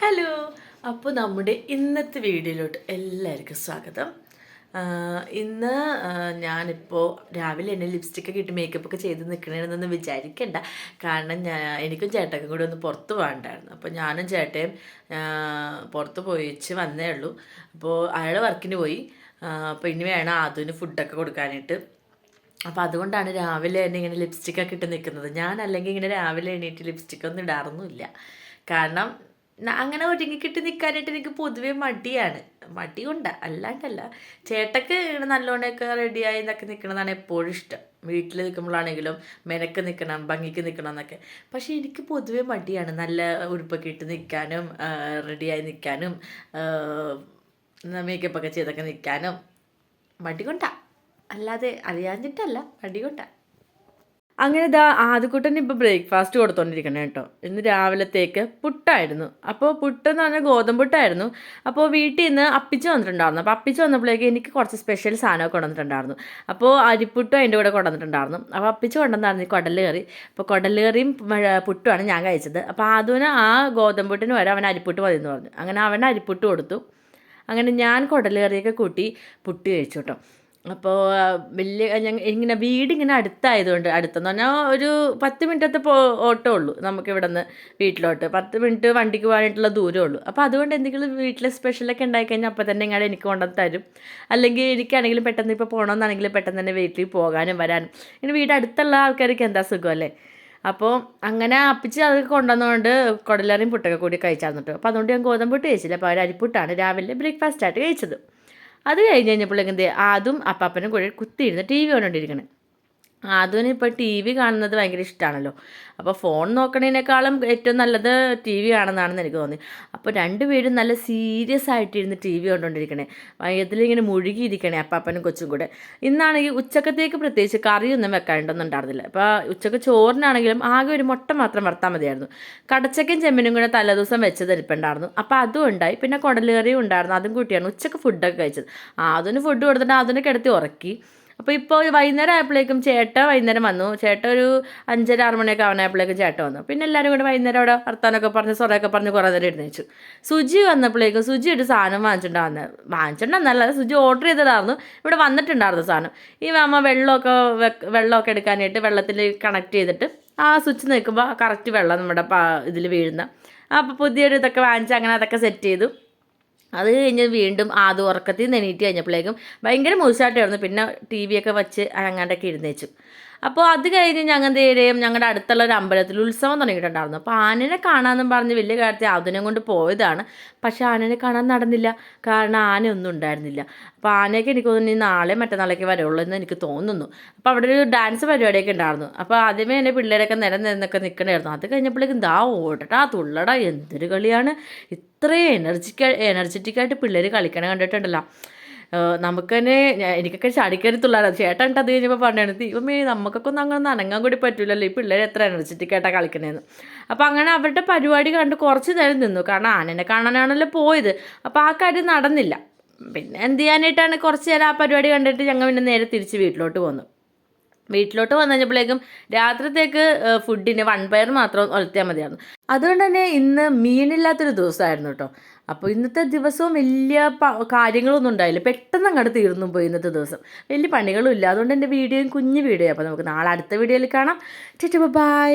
Hello. അപ്പോൾ നമ്മുടെ ഇന്നത്തെ വീഡിയോയിലോട്ട് എല്ലാവർക്കും സ്വാഗതം. ഇന്ന് ഞാനിപ്പോൾ രാവിലെ എന്നെ ലിപ്സ്റ്റിക്കൊക്കെ ഇട്ട് മേക്കപ്പ് ഒക്കെ ചെയ്ത് നിൽക്കണമെന്നൊന്നും വിചാരിക്കണ്ട. കാരണം ഞാൻ എനിക്കും ചേട്ടക്കും കൂടി ഒന്ന് പുറത്ത് പോകണ്ടായിരുന്നു. അപ്പോൾ ഞാനും ചേട്ടയും പുറത്ത് പോയിച്ച് വന്നേ ഉള്ളൂ. അപ്പോൾ അയാൾ വർക്കിന് പോയി. അപ്പോൾ ഇനി വേണം അതിന് ഫുഡൊക്കെ കൊടുക്കാനായിട്ട്. അപ്പോൾ അതുകൊണ്ടാണ് രാവിലെ തന്നെ ഇങ്ങനെ ലിപ്സ്റ്റിക്കൊക്കെ ഇട്ട് നിൽക്കുന്നത് ഞാൻ അല്ലെങ്കിൽ ഇങ്ങനെ രാവിലെ എണീറ്റ് ലിപ്സ്റ്റിക്കൊന്നും ഇടാറൊന്നുമില്ല. കാരണം അങ്ങനെ ഒരുങ്ങിക്കിട്ട് നിൽക്കാനായിട്ട് എനിക്ക് പൊതുവേ മടിയാണ്. മടി കൊണ്ട് അല്ലാണ്ടല്ല. ചേട്ടക്ക് നല്ലോണമൊക്കെ റെഡിയായി എന്നൊക്കെ നിൽക്കണതാണ് എപ്പോഴും ഇഷ്ടം. വീട്ടിൽ നിൽക്കുമ്പോഴാണെങ്കിലും മെനക്ക് നിൽക്കണം ഭംഗിക്ക് നിൽക്കണം എന്നൊക്കെ. പക്ഷേ എനിക്ക് പൊതുവേ മടിയാണ്. നല്ല ഉടുപ്പൊക്കെ ഇട്ട് നിൽക്കാനും റെഡിയായി നിൽക്കാനും മേക്കപ്പൊക്കെ ചെയ്തൊക്കെ നിൽക്കാനും മടി കൊണ്ടാ അല്ലാതെ അറിയാഞ്ഞിട്ടല്ല. മടി കൊണ്ടാ അങ്ങനെ ഇതാ ആദ്യക്കൂട്ടൻ ഇപ്പോൾ ബ്രേക്ക്ഫാസ്റ്റ് കൊടുത്തോണ്ടിരിക്കണേ കേട്ടോ. ഇന്ന് രാവിലത്തേക്ക് പുട്ടായിരുന്നു. അപ്പോൾ പുട്ട് എന്ന് പറഞ്ഞാൽ ഗോതമ്പുട്ടായിരുന്നു അപ്പോൾ വീട്ടിൽ നിന്ന് അപ്പിച്ച് വന്നിട്ടുണ്ടായിരുന്നു. അപ്പോൾ അപ്പിച്ച് വന്നപ്പോഴേക്ക് എനിക്ക് കുറച്ച് സ്പെഷ്യൽ സാധനമൊക്കെ കൊണ്ടുവന്നിട്ടുണ്ടായിരുന്നു. അപ്പോൾ അരിപ്പുട്ടും അതിന്റെ കൂടെ കൊണ്ടുവന്നിട്ടുണ്ടായിരുന്നു. അപ്പോൾ അപ്പിച്ച് കൊണ്ടുവന്നായിരുന്നു ഈ കുടൽ അപ്പോൾ കുടൽ കറിയും പുട്ടുമാണ് ഞാൻ കഴിച്ചത്. അപ്പോൾ അതിന് ആ ഗോതമ്പുട്ടിന് വരെ അവൻ അരിപ്പുട്ട് മതി എന്ന് പറഞ്ഞു. അങ്ങനെ അവൻ അരിപ്പുട്ട് കൊടുത്തു. അങ്ങനെ ഞാൻ കുടൽ കറിയൊക്കെ കൂട്ടി പുട്ട് കഴിച്ചു കേട്ടോ. അപ്പോൾ വലിയ ഇങ്ങനെ വീടിങ്ങനെ അടുത്തായതുകൊണ്ട് അടുത്തെന്ന് പറഞ്ഞാൽ ഒരു പത്ത് മിനിറ്റത്തെ പോ ഓട്ടോ ഉള്ളൂ നമുക്ക് ഇവിടെ നിന്ന് വീട്ടിലോട്ട്. പത്ത് മിനിറ്റ് വണ്ടിക്ക് പോകാനായിട്ടുള്ള ദൂരമേ ഉള്ളൂ അപ്പോൾ അതുകൊണ്ട് എന്തെങ്കിലും വീട്ടിലെ സ്പെഷ്യലൊക്കെ ഉണ്ടായി കഴിഞ്ഞാൽ അപ്പോൾ തന്നെ ഇങ്ങോട്ട് എനിക്ക് കൊണ്ടുവന്ന് തരും. അല്ലെങ്കിൽ എനിക്കാണെങ്കിലും പെട്ടെന്ന് ഇപ്പോൾ പോകണമെന്നാണെങ്കിലും പെട്ടെന്ന് തന്നെ വീട്ടിൽ പോകാനും വരാനും. ഇങ്ങനെ വീട് അടുത്തുള്ള ആൾക്കാർക്ക് എന്താ സുഖം അല്ലേ അപ്പോൾ അങ്ങനെ അപ്പിച്ച് അത് കൊണ്ടുവന്നുകൊണ്ട് കുടലറിയും പുട്ടൊക്കെ കൂടി കഴിച്ചാൽ അപ്പോൾ അതുകൊണ്ട് ഞാൻ ഗോതമ്പ് പുട്ട് കഴിച്ചില്ല. അപ്പോൾ അവർ അരിപ്പുട്ടാണ് രാവിലെ ബ്രേക്ക്ഫാസ്റ്റ് ആയിട്ട് കഴിച്ചത്. അത് കഴിഞ്ഞ് കഴിഞ്ഞപ്പോഴേക്കും എന്ത് അതും അപ്പാപ്പനും കൂടെ കുത്തിയിരുന്ന് ടി വി കണ്ടുകൊണ്ടിരിക്കണേ അതിന് ഇപ്പോൾ ടി വി കാണുന്നത് ഭയങ്കര ഇഷ്ടമാണല്ലോ അപ്പോൾ ഫോൺ നോക്കണതിനേക്കാളും ഏറ്റവും നല്ലത് ടി വി കാണുന്നതാണെന്ന് എനിക്ക് തോന്നി. അപ്പോൾ രണ്ടുപേരും നല്ല സീരിയസ് ആയിട്ടിരുന്ന് ടി വി കണ്ടുകൊണ്ടിരിക്കണേ ഇതിലിങ്ങനെ മുഴുകിയിരിക്കണേ അപ്പാപ്പനും കൊച്ചും കൂടെ. ഇന്നാണെങ്കിൽ ഉച്ചക്കത്തേക്ക് പ്രത്യേകിച്ച് കറിയൊന്നും വെക്കാണ്ടൊന്നും ഉണ്ടായിരുന്നില്ല. അപ്പോൾ ഉച്ചയ്ക്ക് ചോറിനാണെങ്കിലും ആകെ ഒരു മുട്ട മാത്രം വറുത്താൽ മതിയായിരുന്നു. കടച്ചക്കയും ചെമ്മീനും കൂടെ തലേദിവസം വെച്ചത് ഇരിപ്പുണ്ടായിരുന്നു അപ്പോൾ അതും ഉണ്ടായി. പിന്നെ കുടലുകറിയും ഉണ്ടായിരുന്നു. അതും കൂട്ടിയാണ് ഉച്ചയ്ക്ക് ഫുഡൊക്കെ കഴിച്ചത്. അതിന് ഫുഡ് കൊടുത്തിട്ട് അതിനെ കിടത്തി ഉറക്കി. അപ്പോൾ ഇപ്പോൾ വൈകുന്നേരം ആയപ്പോഴേക്കും ചേട്ട വൈകുന്നേരം വന്നു. ചേട്ട ഒരു അഞ്ചര ആറ് മണിയൊക്കെ ആവണായപ്പോഴേക്കും ചേട്ട വന്നു. പിന്നെ എല്ലാവരും കൂടെ വൈകുന്നേരം അവിടെ വർത്താനൊക്കെ പറഞ്ഞ് സ്വറൊക്കെ പറഞ്ഞ് കുറേ നേരം ഇരുന്നേച്ചു സുജി വന്നപ്പോഴേക്കും സുജി ഒരു സാധനം വാങ്ങിച്ചിട്ടുണ്ടാവുന്നത് വാങ്ങിച്ചിട്ടുണ്ടെന്നല്ല സുജി ഓർഡർ ചെയ്തതായിരുന്നു. ഇവിടെ വന്നിട്ടുണ്ടായിരുന്നു സാധനം. ഈ അമ്മ വെള്ളമൊക്കെ വെള്ളമൊക്കെ എടുക്കാനായിട്ട് വെള്ളത്തിൽ കണക്ട് ചെയ്തിട്ട് ആ സ്വിച്ച് നിൽക്കുമ്പോൾ കറക്റ്റ് വെള്ളം നമ്മുടെ ഇതിൽ വീഴുന്ന. അപ്പോൾ പുതിയൊരു ഇതൊക്കെ വാങ്ങിച്ച് അങ്ങനെ അതൊക്കെ സെറ്റ് ചെയ്തു. അത് കഴിഞ്ഞ് വീണ്ടും ആദ്യ ഉറക്കത്തിൽ നിന്ന് എണീറ്റ് കഴിഞ്ഞപ്പോഴേക്കും ഭയങ്കര മോശമായിട്ടായിരുന്നു പിന്നെ ടി വി ഒക്കെ വെച്ച് അങ്ങാണ്ടൊക്കെ ഇരുന്നേച്ചു അപ്പോൾ അത് കഴിഞ്ഞ് ഞങ്ങൾ നേരെയും ഞങ്ങളുടെ അടുത്തുള്ള ഒരു അമ്പലത്തിൽ ഉത്സവം തുടങ്ങിയിട്ടുണ്ടായിരുന്നു. അപ്പോൾ ആനനെ കാണാമെന്നും പറഞ്ഞ് വലിയ കാര്യത്തിൽ അതിനെ കൊണ്ട് പോയതാണ്. പക്ഷേ ആനനെ കാണാൻ നടന്നില്ല. കാരണം ആന ഒന്നും ഉണ്ടായിരുന്നില്ല. അപ്പോൾ ആനയൊക്കെ എനിക്ക് തോന്നുന്നു നാളെ മറ്റന്നാളേക്ക് വരുള്ളൂ എന്ന് എനിക്ക് തോന്നുന്നു. അപ്പോൾ അവിടെ ഒരു ഡാൻസ് പരിപാടിയൊക്കെ ഉണ്ടായിരുന്നു. അപ്പോൾ ആദ്യമേ എന്റെ പിള്ളേരൊക്കെ നിരം നിന്നൊക്കെ നിൽക്കണമായിരുന്നു അത് കഴിഞ്ഞപ്പോഴേക്കും ദാ ഓടട്ടാ തുള്ളടാ എന്തൊരു കളിയാണ്. ഇത്രയും എനർജിക്ക എനർജറ്റിക്കായിട്ട് പിള്ളേർ കളിക്കണ കണ്ടിട്ടുണ്ടല്ലോ. നമുക്ക് തന്നെ എനിക്കൊക്കെ ചടിക്കരുത്തുള്ള ചേട്ടൻ അത് കഴിഞ്ഞപ്പോൾ പറഞ്ഞാണ് ദൈവമേ നമുക്കൊക്കെ ഒന്നും അങ്ങനെ നനങ്ങാൻ കൂടി പറ്റില്ലല്ലോ ഈ പിള്ളേർ എത്ര എനർജറ്റിക് ആയിട്ടാണ് കളിക്കണേന്ന്. അപ്പോൾ അങ്ങനെ അവരുടെ പരിപാടി കണ്ട് കുറച്ച് നേരം നിന്നു. കാരണം ആനനെ കാണാനാണല്ലോ പോയത്. അപ്പോൾ ആ കാര്യം നടന്നില്ല. പിന്നെ എന്ത് ചെയ്യാനായിട്ടാണ് കുറച്ച് നേരം ആ പരിപാടി കണ്ടിട്ട് ഞങ്ങൾ പിന്നെ നേരെ തിരിച്ച് വീട്ടിലോട്ട് പോന്നു. വീട്ടിലോട്ട് വന്നു കഴിഞ്ഞപ്പോഴേക്കും രാത്രിത്തേക്ക് ഫുഡിന് വൺ പയർ മാത്രം ഒലത്തിയാൽ മതിയായിരുന്നു. അതുകൊണ്ട് തന്നെ ഇന്ന് മീനില്ലാത്തൊരു ദിവസമായിരുന്നു കേട്ടോ അപ്പോൾ ഇന്നത്തെ ദിവസവും വലിയ കാര്യങ്ങളൊന്നും ഉണ്ടായില്ല. പെട്ടെന്ന് അങ്ങോട്ട് തീർന്നു പോയി ഇന്നത്തെ ദിവസം. വലിയ പണികളും ഇല്ല. അതുകൊണ്ട് എന്റെ വീഡിയോയും കുഞ്ഞു വീഡിയോ. അപ്പോൾ നമുക്ക് നാളെ അടുത്ത വീഡിയോയിൽ കാണാം. ചേച്ചി ബൈ.